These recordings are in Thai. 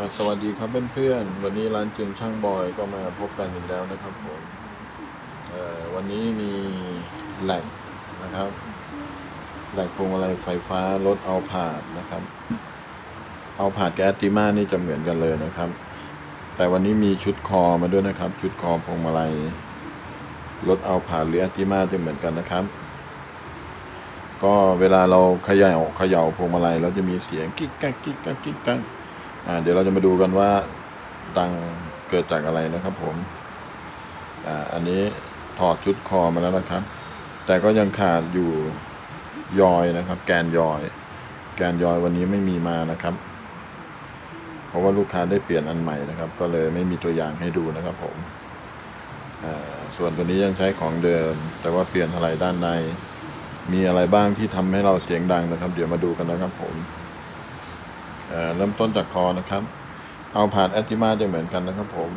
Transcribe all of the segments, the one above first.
สวัสดีครับเพื่อนๆ วันนี้ร้านเก่งช่างบอยก็มาพบกันอีกแล้วนะครับผมวันนี้มีแหลกนะครับแหลกพวงมาลัยไฟฟ้ารถเอาผาดนะครับ เอาผาดกับแอตติมานี่จะเหมือนกันเลยนะครับ แต่วันนี้มีชุดคอมาด้วยนะครับ ชุดคอพวงมาลัยรถเอาผาดหรือแอตติมาจะเหมือนกันนะครับ ก็เวลาเราเขย่าเขย่าพวงมาลัยเราจะมีเสียงกิ๊กกักกิ๊กกักกิ๊กกัก เดี๋ยวเราจะมาดูกันว่าดังเกิดจากอะไรนะครับผมอ่าอันนี้ถอดชุดคอมาแล้วนะครับ แต่ก็ยังขาดอยู่ยอยนะครับ แกนยอย แกนยอยวันนี้ไม่มีมานะครับ เพราะว่าลูกค้าได้เปลี่ยนอันใหม่นะครับ ก็เลยไม่มีตัวอย่างให้ดูนะครับผมส่วนตัวนี้ยังใช้ของเดิม แต่ว่าเปลี่ยนอะไรด้านใน มีอะไรบ้างที่ทำให้เราเสียงดังนะครับ เดี๋ยวมาดูกันนะครับผม เอ่อเริ่มต้นจากคอนะครับ เอาผ่านแอตติมาจะเหมือนกันนะครับผม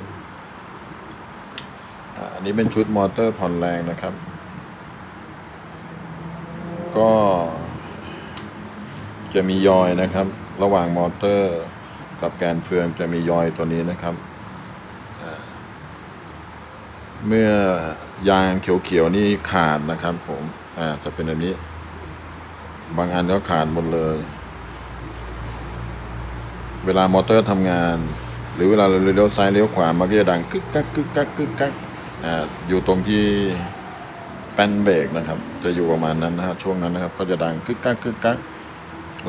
อันนี้เป็นชุดมอเตอร์ผ่อนแรงนะครับ ก็จะมียอยนะครับ ระหว่างมอเตอร์กับแกนเฟืองจะมียอยตัวนี้นะครับเมื่อยางเขียวๆนี่ขาดนะครับผม อ่าจะเป็นแบบนี้ บางอันก็ขาดหมดเลย เวลามอเตอร์ทำงาน หรือเวลาเราเลี้ยวซ้ายเลี้ยวขวามันก็จะดังกึกกักกึกกักกึกกักอ่าอยู่ตรงที่แป้นเบรกนะครับ จะอยู่ประมาณนั้นนะครับช่วงนั้นนะครับ ก็จะดังกึกกักกึกกัก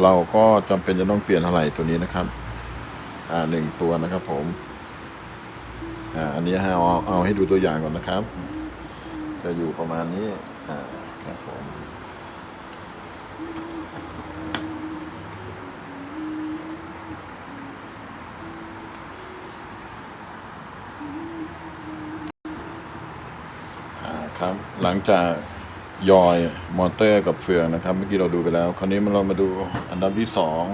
เราก็จำเป็นจะต้องเปลี่ยนอะไรตัวนี้นะครับ อ่าหนึ่งตัวนะครับ ผมอ่าอันนี้เอาเอาให้ดูตัวอย่างก่อนนะครับ จะอยู่ประมาณนี้อ่าครับผม ครับ หลังจากยอยมอเตอร์กับเฟืองนะครับ เมื่อกี้เราดูไปแล้ว คราวนี้มาเรามาดูอันดับที่สอง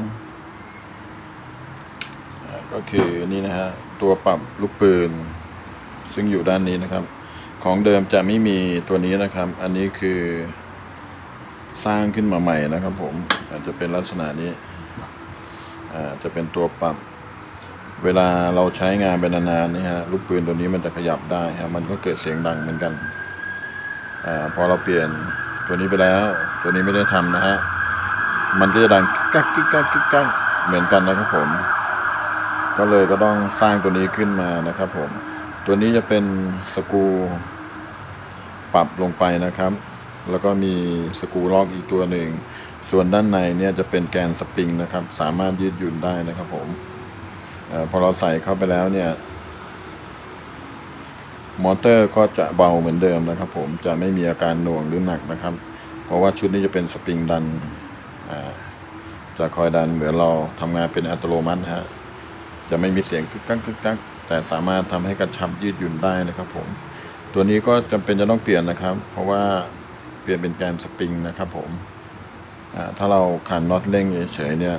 ก็คือนี่นะฮะตัวปรับลูกปืน ซึ่งอยู่ด้านนี้นะครับ ของเดิมจะไม่มีตัวนี้นะครับ อันนี้คือสร้างขึ้นมาใหม่นะครับ ผมอาจจะเป็นลักษณะนี้อ่าจะเป็นตัวปรับ เวลาเราใช้งานเป็นนานๆนี่ฮะลูกปืนตัวนี้มันจะขยับได้ฮะมันก็เกิดเสียงดังเหมือนกัน อพอเราเปลี่ยนตัวนี้ไปแล้ว ตัวนี้ไม่ได้ทำนะฮะ มันก็จะดังกักกิ๊กกักกิ๊กกักเหมือนกันนะครับผม ก็เลยก็ต้องสร้างตัวนี้ขึ้นมานะครับผม ตัวนี้จะเป็นสกูปรับลงไปนะครับ แล้วก็มีสกูล็อกอีกตัวหนึ่ง ส่วนด้านในเนี่ยจะเป็นแกนสปริงนะครับ สามารถยืดหยุ่นได้นะครับผมอพอเราใส่เข้าไปแล้วเนี่ย มอเตอร์ก็จะเบาเหมือนเดิมนะครับ ผมจะไม่มีอาการหน่วงหรือหนักนะครับ เพราะว่าชุดนี้จะเป็นสปริงดันจะคอยดันเหมือนเราทำงานเป็นอัตโนมัตินะฮะจะไม่มีเสียงกึกกักกึกกักแต่สามารถทำให้กระชับยืดหยุ่นได้นะครับ ผม ตัวนี้ก็จำเป็นจะต้องเปลี่ยนนะครับ เพราะว่าเปลี่ยนเป็นแกนสปริงนะครับ ผมถ้าเราขันน็อตเร่งเฉยๆเนี่ย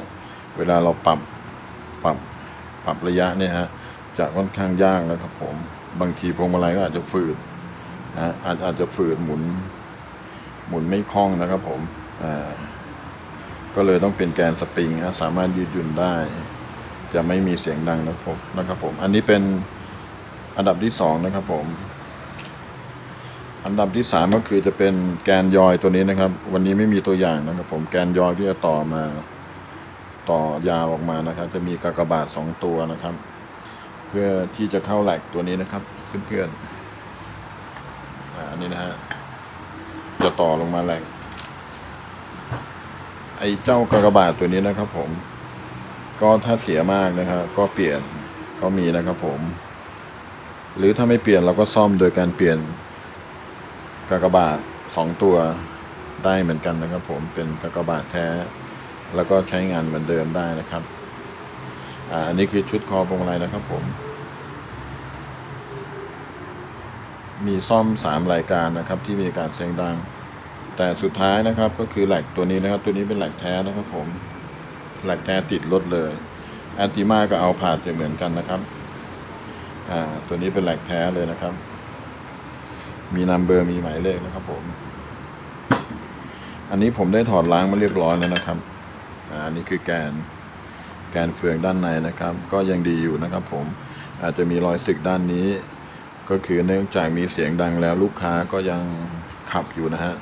เวลาเราปรับปรับปรับระยะเนี่ยฮะจะค่อนข้างยากนะครับผม บางทีพวงมาลัยก็อาจจะฝืดนะอาจอาจจะฝืดหมุน หมุนไม่คล่องนะครับผมก็เลยต้องเป็นแกนสปริงนะสามารถยืดหยุ่นได้ จะไม่มีเสียงดังนะครับผมนะครับผม อันนี้เป็นอันดับที่สองนะครับผม อันดับที่สามก็คือจะเป็นแกนยอยตัวนี้นะครับ วันนี้ไม่มีตัวอย่างนะครับผมแกนยอยที่จะต่อมา ต่อยาวออกมานะครับ จะมีกากบาทสองตัวนะครับ เพื่อที่จะเข้าแหลกตัวนี้นะครับเพื่อนๆอันนี้นะฮะจะต่อลงมาแหลกไอ้เจ้ากากบาทตัวนี้นะครับ ผม ก็ถ้าเสียมากนะครับก็เปลี่ยนก็มีนะครับ ผม หรือถ้าไม่เปลี่ยนเราก็ซ่อมโดยการเปลี่ยนกากบาทสองตัวได้เหมือนกันนะครับ ผมเป็นกากบาทแท้ แล้วก็ใช้งานเหมือนเดิมได้นะครับอ่าอันนี้คือชุดคอพวงมาลัยนะครับ ผม มีซ่อมสามรายการนะครับ ที่มีการเสียงดัง แต่สุดท้ายนะครับก็คือแหลกตัวนี้นะครับ ตัวนี้เป็นแหลกแท้นะครับผมแหลกแท้ติดรถเลยแอนติมาก็เอาผ่าจะเหมือนกันนะครับอ่าตัวนี้เป็นแหลกแท้เลยนะครับ มีนัมเบอร์มีหมายเลขนะครับผม อันนี้ผมได้ถอดล้างมาเรียบร้อยแล้วนะครับอันนี้คือแกนแกนเฟืองด้านในนะครับ ก็ยังดีอยู่นะครับผมอาจจะมีรอยสึกด้านนี้ ก็คือเนื่องจากมีเสียงดังแล้วลูกค้าก็ยังขับอยู่นะฮะ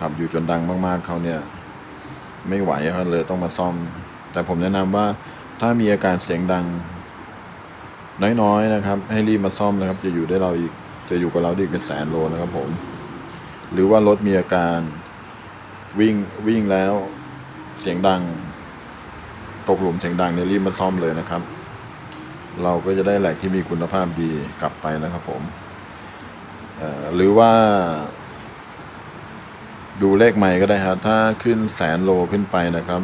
ขับอยู่จนดังมากๆเขาเนี่ย ไม่ไหวเขาเลยต้องมาซ่อม แต่ผมแนะนำว่าถ้ามีอาการเสียงดัง น้อยๆนะครับ ให้รีบมาซ่อมนะครับ จะอยู่ได้เราอีกจะอยู่กับเราได้อีกเป็นแสนโลนะครับผม หรือว่ารถมีอาการวิ่งวิ่งแล้วเสียงดัง ตกหลุมเสียงดังเนี่ยรีบมาซ่อมเลยนะครับ เราก็จะได้แหลกที่มีคุณภาพดีกลับไปนะครับผมหรือว่า ดูเลขใหม่ก็ได้ครับถ้าขึ้นแสนโลขึ้นไปนะครับ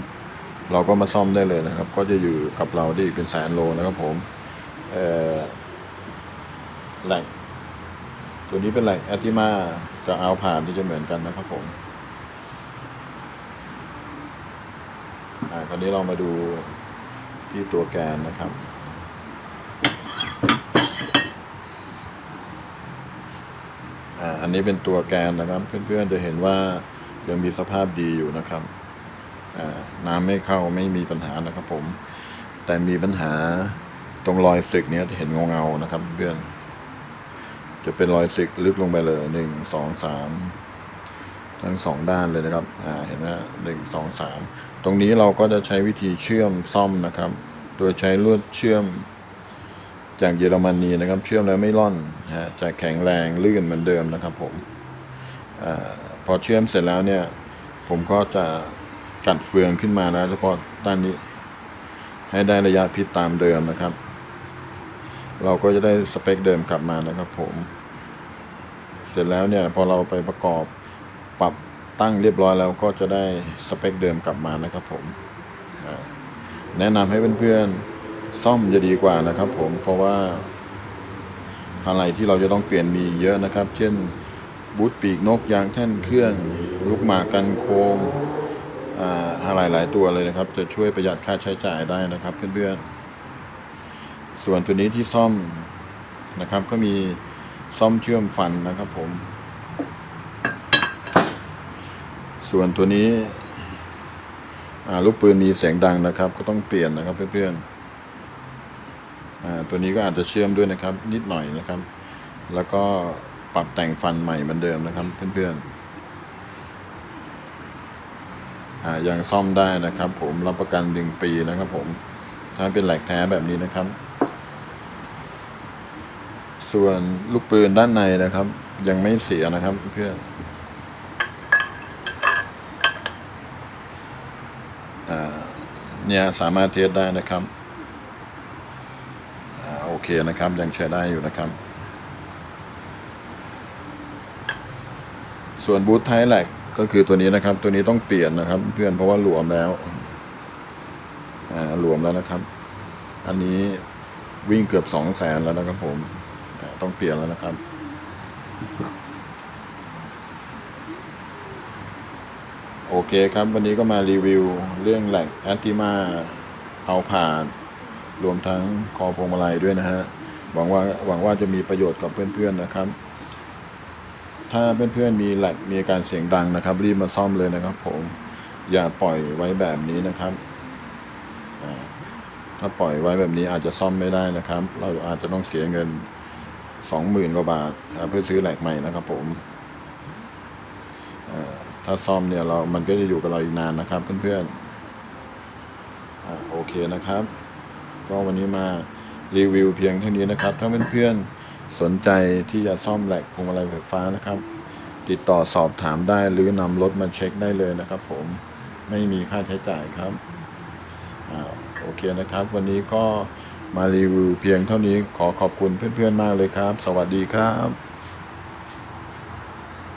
เราก็มาซ่อมได้เลยนะครับ ก็จะอยู่กับเราได้อีกเป็นแสนโลนะครับผมแหลกตัวนี้เป็นแหลกแอติมากับอัลผ่านที่จะเหมือนกันนะครับผมอ่าคราวนี้เรามาดูที่ตัวแกนนะครับ อันนี้เป็นตัวแกนนะครับ เพื่อนๆจะเห็นว่ายังมีสภาพดีอยู่นะครับน้ำไม่เข้าไม่มีปัญหานะครับผม แต่มีปัญหาตรงรอยสึกเนี้ยจะเห็นเงาๆนะครับ เพื่อนจะเป็นรอยสึกลึกลงไปเลยหนึ่งสองสามทั้งสองด้านเลยนะครับ อ่า เห็นไหมหนึ่งสองสาม ตรงนี้เราก็จะใช้วิธีเชื่อมซ่อมนะครับ โดยใช้ลวดเชื่อม จากเยอรมนีนะครับ เชื่อมแล้วไม่ร่อนฮะจะแข็งแรงลื่นเหมือนเดิมนะครับผมอพอเชื่อมเสร็จแล้วเนี่ย ผมก็จะกัดเฟืองขึ้นมานะเฉพาะด้านนี้ ให้ได้ระยะพิษตามเดิมนะครับ เราก็จะได้สเปคเดิมกลับมานะครับผม เสร็จแล้วเนี่ยพอเราไปประกอบปรับตั้งเรียบร้อยแล้วก็จะได้สเปคเดิมกลับมานะครับผมแนะนำให้เพื่อนๆ ซ่อมจะดีกว่านะครับ ผมเพราะว่าอะไรที่เราจะต้องเปลี่ยนมีเยอะนะครับ เช่นบูทปีกนกยางแท่นเครื่องลูกหมากกันโคมอะไรหลายตัวเลยนะครับ จะช่วยประหยัดค่าใช้จ่ายได้นะครับเพื่อนๆส่วนตัวนี้ที่ซ่อมนะครับ ก็มีซ่อมเชื่อมฟันนะครับ ผม ส่วนตัวนี้ลูกปืนมีเสียงดังนะครับ ก็ต้องเปลี่ยนนะครับเพื่อนๆ ตัวนี้ก็อาจจะเชื่อมด้วยนะครับ นิดหน่อยนะครับ แล้วก็ปรับแต่งฟันใหม่เหมือนเดิมนะครับเพื่อนๆยังซ่อมได้นะครับ ผมรับประกันหนึ่งปีนะครับ ผมถ้าเป็นแหลกแท้แบบนี้นะครับ ส่วนลูกปืนด้านในนะครับ ยังไม่เสียนะครับเพื่อนเนี่ยสามารถเทสได้นะครับ เคนะครับ ยังใช้ได้อยู่นะครับ ส่วนบูทไทแลกก็คือตัวนี้นะครับ ตัวนี้ต้องเปลี่ยนนะครับ เพื่อนเพราะว่าหลวมแล้วอ่าหลวมแล้วนะครับ อันนี้วิ่งเกือบสองแสนแล้วนะครับผมต้องเปลี่ยนแล้วนะครับโอเคครับ วันนี้ก็มารีวิวเรื่องแหลกแอนติมาเอาผ่าน รวมทั้งคอพวงมาลัยด้วยนะฮะหวังว่าหวังว่าจะมีประโยชน์กับเพื่อนๆนะครับ ถ้าเพื่อนๆมีแหลกมีอาการเสียงดังนะครับ รีบมาซ่อมเลยนะครับ ผมอย่าปล่อยไว้แบบนี้นะครับถ้าปล่อยไว้แบบนี้อาจจะซ่อมไม่ได้นะครับ เราอาจจะต้องเสียเงินสองหมื่นกว่าบาทเพื่อซื้อแหลกใหม่นะครับ ผมถ้าซ่อมเนี่ยเรา มันก็จะอยู่กับเราอีกนานนะครับ เพื่อนๆโอเคนะครับ ก็วันนี้มารีวิวเพียงเท่านี้นะครับ ถ้าเพื่อนๆสนใจที่จะซ่อมแหลกพวงมาลัยไฟฟ้านะครับ ติดต่อสอบถามได้หรือนำรถมาเช็คได้เลยนะครับ ผมไม่มีค่าใช้จ่ายครับอโอเคนะครับ วันนี้ก็มารีวิวเพียงเท่านี้ขอขอบคุณเพื่อนๆมากเลยครับ สวัสดีครับ